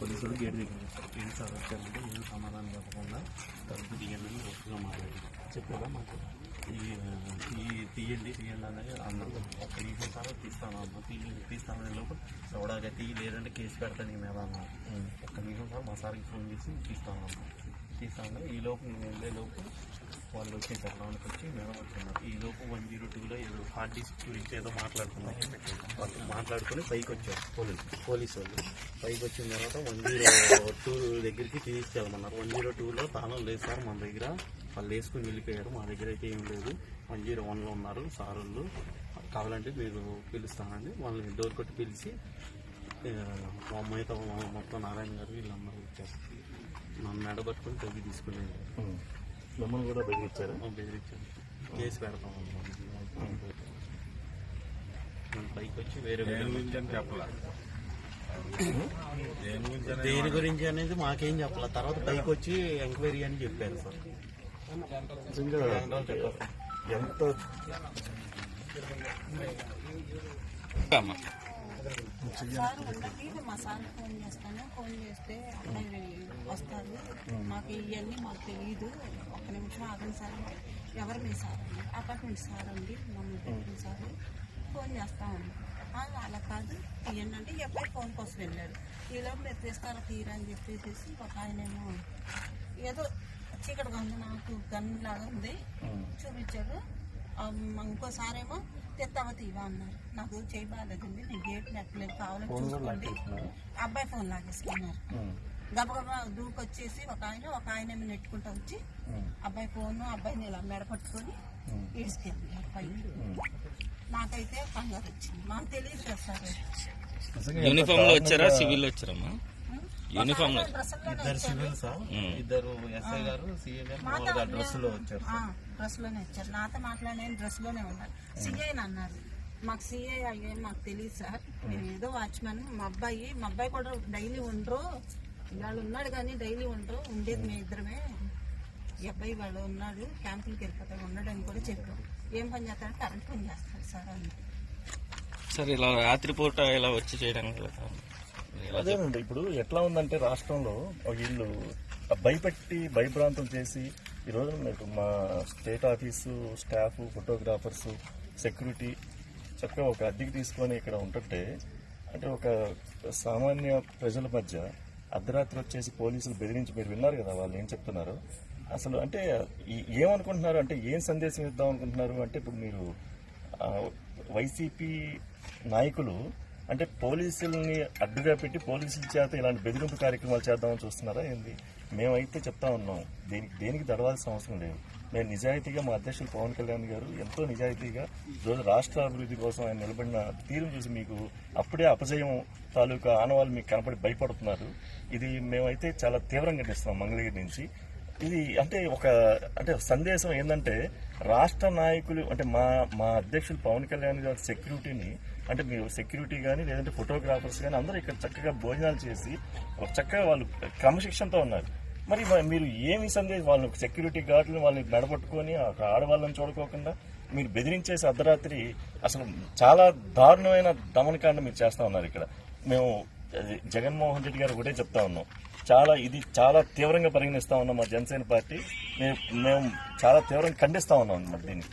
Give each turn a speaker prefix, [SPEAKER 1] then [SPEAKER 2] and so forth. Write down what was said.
[SPEAKER 1] పోలీసులు గేట్ దగ్గర ఏంటి సార్ వచ్చారంటే ఏం సమాధానం చెప్పకుండా తలుపు తీయండి అని ఒప్పుగా మాట్లాడి చెప్పారా మాకు? ఈ ఈ తీయండి తీయండి అనేది అన్నారు ఒక్క సార్ తీస్తాను అమ్మ తీయండి తీస్తాను అనే లోపు సౌడాగా తీయి లేదంటే కేసు పెడతాను నీ మీద అన్న ఒక్క నిమిషం సార్ మా సార్కి ఫోన్ చేసి తీస్తాను అమ్మ తీస్తాను ఈ లోపు నేను వెళ్ళే లోపు వాళ్ళు వచ్చి లోనికి వచ్చి మేము వచ్చున్నారు ఈ లోపు వన్ జీరో టూలో ఏదో హార్డ్ డిస్క్ గురించి ఏదో మాట్లాడుతున్నారు వాళ్ళు మాట్లాడుకుని పైకి వచ్చారు. పోలీసు పోలీసు వాళ్ళు. పైకి వచ్చిన తర్వాత వన్ జీరో టూ దగ్గరికి తీసుకెళ్ళమన్నారు. వన్ జీరో టూలో తాళం లేదు సార్ మన దగ్గర. వాళ్ళు వేసుకుని వెళ్ళిపోయారు. మా దగ్గర అయితే ఏం లేదు. వన్ జీరో వన్లో ఉన్నారు సార్ వాళ్ళు కావాలంటే మీరు పిలుస్తానండి. వాళ్ళని డోర్ కొట్టి పిలిచి మా అమ్మాయితో మా- మొత్తం నారాయణ గారు వీళ్ళందరూ వచ్చారు. నన్ను మెడబట్టుకుని తగ్గి తీసుకుని
[SPEAKER 2] మిమ్మల్ని కూడా బెదిరించారు?
[SPEAKER 1] బెదిరించాను కేసు పెడతాం పైకి వచ్చి వేరే వేరే దేని గురించి అనేది మాకేం చెప్పాల. తర్వాత పైకి వచ్చి ఎంక్వైరీ అని చెప్పారు సార్.
[SPEAKER 2] నిజంగా ఎంత
[SPEAKER 3] సార్ ఉండకి మా సార్ ఫోన్ చేస్తాను. ఫోన్ చేస్తే అబ్బాయి వస్తారు మాకు ఇవన్నీ మాకు తెలియదు ఒక్క నిమిషం ఆగండి సార్ ఎవరు మీ సార్ అండి? అపార్ట్మెంట్ సార్ అండి. మమ్మల్ని సార్. ఫోన్ చేస్తామండి "ఆ, అలా కాదు తీయండి అంటే ఈ అబ్బాయి ఫోన్ కోసం వెళ్ళాడు. ఈలో మీరు తీస్తారా తీరా అని చెప్పేసి ఒక ఆయనేమో ఏదో చీకటిగా ఉంది నాకు గన్ లాగా ఉంది చూపించాడు. ఇంకోసారేమో తెస్తావా తీవా అన్నారు. నాకు చేయి బాగాలేదండి నేను గేట్ నెట్టలేదు కావాలని చూసుకోండి. అబ్బాయి ఫోన్ లాగేసుకున్నారు. గబగబా దూకొచ్చేసి ఒక ఆయన ఒక ఆయన నెట్టుకుంటా వచ్చి అబ్బాయి ఫోన్ అబ్బాయిని ఇలా మెడ పట్టుకొని ఈడ్చుకెళ్ళి అబ్బాయి నాకైతే కంగారు వచ్చింది. మాకు తెలియదు కదా సార్.
[SPEAKER 4] యూనిఫామ్లో వచ్చారా? సివిల్ వచ్చారమ్మా
[SPEAKER 3] యూనిఫామ్లో
[SPEAKER 1] ఇద్దరు సివిల్ సార్ ఇద్దరు ఎస్ఐ గారు సిఏ గారు డ్రెస్లో వచ్చారు
[SPEAKER 3] డ్రెస్లోనే వచ్చారు. నాతో మాట్లాడే డ్రెస్లోనే ఉన్నారు. సిఐ అన్నారు. మాకు సిఐ అయ్యే మాకు తెలియదు సార్. నేను ఏదో వాచ్మెన్ మా అబ్బాయి మా అబ్బాయి కూడా డైలీ ఉండరు. ఇవాళ ఉన్నాడు కానీ డైలీ ఉండరు ఉండేది మీ ఇద్దరమే. ఈ అబ్బాయి వాళ్ళు ఉన్నాడు క్యాంపులకి వెళ్ళిపోతాడు ఉండడానికి కూడా చెప్పాం. ఏం పని చేస్తాడు? కరెంట్ పని చేస్తాడు సార్ అని.
[SPEAKER 4] సార్ ఇలా రాత్రిపూట ఇలా వచ్చి చేయడానికి
[SPEAKER 2] అదేనండి ఇప్పుడు ఎట్లా ఉందంటే రాష్ట్రంలో వీళ్ళు భయపెట్టి భయభ్రాంతం చేసి ఈ రోజు మీకు మా state office staff photographers security చక్కగా ఒక అద్దెకి తీసుకొని ఇక్కడ ఉంటుంటే అంటే ఒక సామాన్య ప్రజల మధ్య అర్ధరాత్రి వచ్చేసి పోలీసులు బెదిరించి మీరు విన్నారు కదా వాళ్ళు ఏం చెప్తున్నారు? అసలు అంటే ఏమనుకుంటున్నారు? అంటే ఏం సందేశం ఇద్దాం అనుకుంటున్నారు? అంటే ఇప్పుడు మీరు వైసీపీ నాయకులు అంటే పోలీసుల్ని అడ్డుగా పెట్టి పోలీసుల చేత ఇలాంటి బెదిరింపు కార్యక్రమాలు చేద్దామని చూస్తున్నారా? ఏంది? మేమైతే చెప్తా ఉన్నాం. దీనికి దేనికి దడవాల్సిన అవసరం లేదు. మేము నిజాయితీగా మా అధ్యక్షులు పవన్ కళ్యాణ్ గారు ఎంతో నిజాయితీగా ఈరోజు రాష్ట్ర అభివృద్ధి కోసం ఆయన నిలబడిన తీరును చూసి మీకు అప్పుడే అపజయం తాలూకా ఆనవాళ్ళు మీకు కనపడి భయపడుతున్నారు. ఇది మేమైతే చాలా తీవ్రంగా ఖండిస్తున్నాం మంగళగిరి నుంచి. ఇది అంటే ఒక అంటే సందేశం ఏంటంటే రాష్ట్ర నాయకులు అంటే మా మా అధ్యక్షులు పవన్ కళ్యాణ్ గారి సెక్యూరిటీని అంటే మీరు సెక్యూరిటీ కానీ లేదంటే ఫోటోగ్రాఫర్స్ కానీ అందరూ ఇక్కడ చక్కగా భోజనాలు చేసి ఒక చక్కగా వాళ్ళు క్రమశిక్షణతో ఉన్నారు. మరి మీరు ఏమి సందేశం వాళ్ళు సెక్యూరిటీ గార్డులు వాళ్ళని మెడపట్టుకొని ఆడవాళ్ళని చూడకోకుండా మీరు బెదిరించేసి అర్ధరాత్రి అసలు చాలా దారుణమైన దమనకాండ మీరు చేస్తా ఉన్నారు ఇక్కడ. మేము జగన్మోహన్ రెడ్డి గారు ఒకటే చెప్తా ఉన్నాం. చాలా ఇది చాలా తీవ్రంగా పరిగణిస్తా ఉన్నాం మా జనసేన పార్టీ. మేము మేము చాలా తీవ్రంగా ఖండిస్తా ఉన్నాం అన్నమాట దీన్ని.